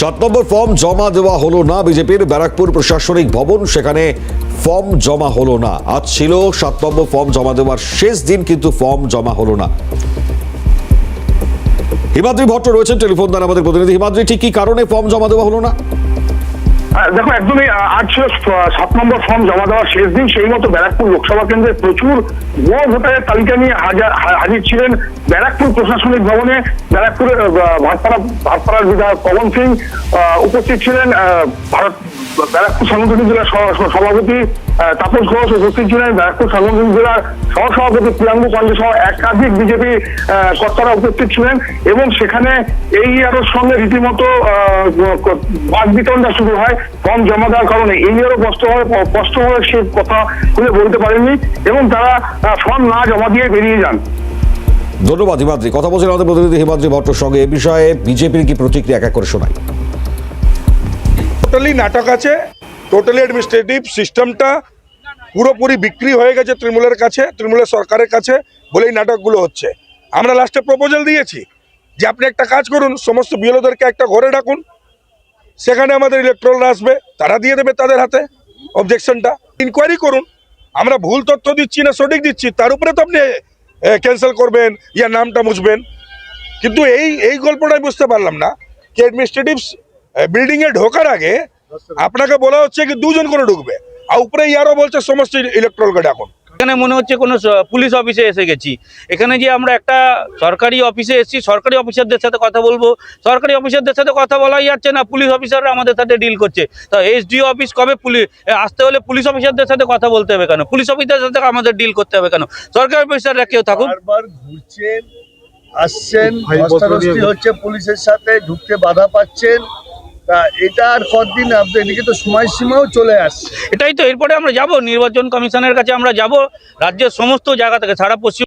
সাত নম্বর ফর্ম জমা দেওয়া হলো না। বিজেপির ব্যারাকপুর প্রশাসনিক ভবন, সেখানে ফর্ম জমা হলো না। আজ ছিল সাত নম্বর ফর্ম জমা দেওয়ার শেষ দিন, কিন্তু ফর্ম জমা হলো না। হিমাদ্রি ভট্ট রয়েছেন টেলিফোন দ্বারা আমাদের প্রতিনিধি। হিমাদ্রি, ঠিক কি কারণে ফর্ম জমা দেওয়া হলো না? দেখো একদমই আহ, আজ ছিল সাত নম্বর ফর্ম জমা দেওয়ার শেষ দিন সেই মতো ব্যারাকপুর লোকসভা কেন্দ্রে প্রচুর ভুয়ো ভোটারের তালিকা নিয়ে হাজার হাজির ছিলেন ব্যারাকপুর প্রশাসনিক ভবনে। ব্যারাকপুরের ভাটপাড়া ভাটপাড়ার বিধায়ক পবন সিং উপস্থিত ছিলেন ভারত ব্যারাকপুর সাংগঠনিক জেলার সভাপতি তাপস ঘোষ উপস্থিত ছিলেন। ব্যারাকপুর সাংগঠনিক জেলার সহসভাপতি প্রিয়াঙ্গু পান্ডে সহ একাধিক বিজেপি কর্তারা উপস্থিত ছিলেন এবং সেখানে এই আরোর সঙ্গে রীতিমতো বাদ বিতরণটা শুরু হয় ফর্ম জমা দেওয়ার কারণে। এই হয় কষ্ট হয়ে সে কথা খুলে বলতে পারেননি এবং তারা ফর্ম না জমা দিয়ে বেরিয়ে যান। ধন্যবাদ, হিমাদ্রি। কথা বলছিলেন আমাদের প্রতিনিধি হিমাদ্রি ভট্টর সঙ্গে। এ বিষয়ে বিজেপির কি প্রতিক্রিয়া, এক এক করে শোনাই। টোটালি নাটক আছে টোটালি অ্যাডমিনিস্ট্রেটিভ সিস্টেমটা পুরোপুরি বিক্রি হয়ে গেছে তৃণমূলের কাছে, তৃণমূলের সরকারের কাছে বলেই নাটকগুলো হচ্ছে। আমরা লাস্টে প্রপোজাল দিয়েছি যে আপনি একটা কাজ করুন, সমস্ত বিএলওদেরকে একটা ঘরে ডাকুন, সেখানে আমাদের ইলেকট্রলরা আসবে, তারা দিয়ে দেবে তাদের হাতে অবজেকশনটা ইনকোয়ারি করুন, আমরা ভুল তথ্য দিচ্ছি না, সঠিক দিচ্ছি, তার উপরে তো আপনি ক্যান্সেল করবেন, ইয়া নামটা মুছবেন। কিন্তু এই এই গল্পটাই বুঝতে পারলাম না, যে অ্যাডমিনিস্ট্রেটিভ বিল্ডিং এ ঢোকার আগে আপনাকে বলা হচ্ছে কি দুজন করে ঢুকবে। আর উপরে ইয়ারও বলছে সমস্ত ইলেকট্রলকে ডাকুন। এখানে মনে হচ্ছে কোনো পুলিশ অফিসে এসে গেছি। এখানে যে আমরা একটা সরকারি অফিসে এসেছি সরকারি অফিসারদের সাথে কথা বলব। সরকারি অফিসারদের সাথে কথা বলাই যাচ্ছে না পুলিশ অফিসাররা আমাদের সাথে ডিল করছে। তা এসডিও অফিস কবে পুলিশ আসতে হলে পুলিশ অফিসারদের সাথে কথা বলতে হবে কেন? পুলিশ অফিসারদের সাথে আমাদের ডিল করতে হবে কেন? সরকারি অফিসাররা কেউ থাকুন বারবার ঘুরছেন আসছেন হচ্ছে পুলিশের সাথে ঢুকতে বাধা পাচ্ছেন। এদিকে তো সময়সীমাও চলে এটাই তো, এরপরে আমরা যাব, নির্বাচন কমিশনের কাছে আমরা যাব, রাজ্যের সমস্ত জায়গা থেকে, সারা পশ্চিম